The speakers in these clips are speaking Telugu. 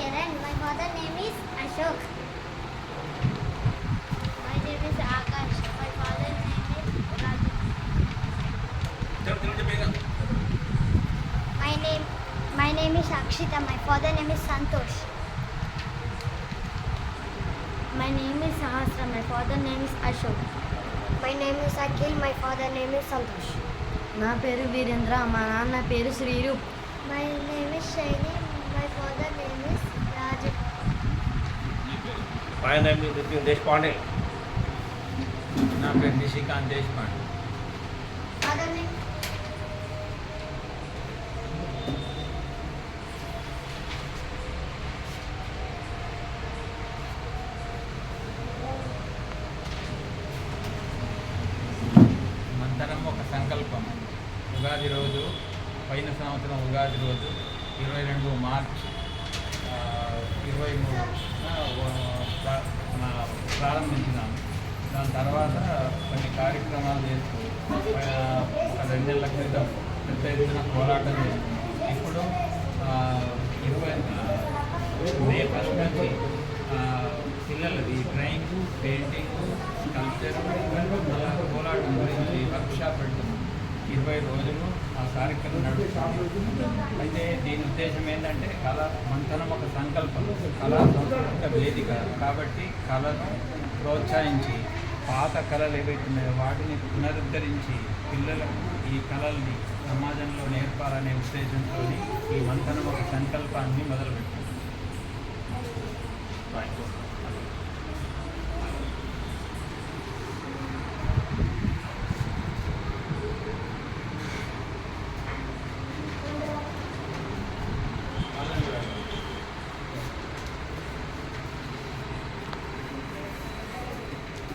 Sharon. My father name is Ashok. My name is Akash. My father name is Raju. My name my name is Akshita. My father name is Santosh. My name is Sahasra. My father name is Ashok. My name is Akhil. My father name is Santosh. నా పేరు వీరేంద్ర మా నాన్న పేరు Shreeroop My name is Shaini. My father name is Raju. My name is Nitin Deshpande. నా పేరు నిషికాంత్ దేశపాండే Father name మంతరం ఒక సంకల్పం ఉగాది రోజు పైన సంవత్సరం ఉగాది రోజు ఇరవై రెండు మార్చ్ ఇరవై మూడు ప్రారంభించినాము. దాని తర్వాత కొన్ని కార్యక్రమాలు చేస్తూ ఒక రెండు క్రితం పెద్ద ఎత్తున పోరాటం చేస్తున్నాం ఇప్పుడు ఇరవై మే ఫస్ట్ నుంచి పిల్లలది డ్రాయింగ్ పెయింటింగ్ కల్చర్ పోరాటం గురించి వర్క్షాప్ పెడుతున్నాం ఇరవై రోజులు ఆ కార్యక్రమం నడుస్తుంది. అయితే దీని ఉద్దేశం ఏంటంటే కళ మంతనం ఒక సంకల్పం. కళా సంస్కృతిక వేదిక. కాబట్టి కళను ప్రోత్సహించి పాత కళలు ఏవైతున్నాయో వాటిని పునరుద్ధరించి పిల్లలకు ఈ కళల్ని సమాజంలో నేర్పాలనే ఉద్దేశంతో ఈ మంతనం ఒక సంకల్పాన్ని మొదలుపెట్టింది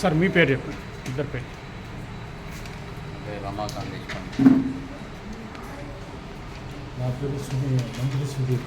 సార్ మీ పేరు చెప్పండి. ఇద్దరు పేరు. రమాకాంత్ నా పేరు సునీ మంత్రి సుధీర్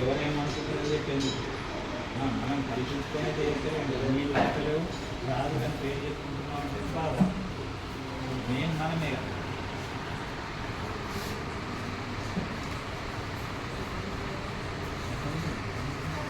ఎవరేమనుకుంటారో చెప్పింది మనం కల్పించుకొని చేస్తే నీళ్ళు వస్తలేవు రాదు అని పేరు చెప్పుకుంటున్నాం అంటే బాధ మెయిన్ మనమే కదా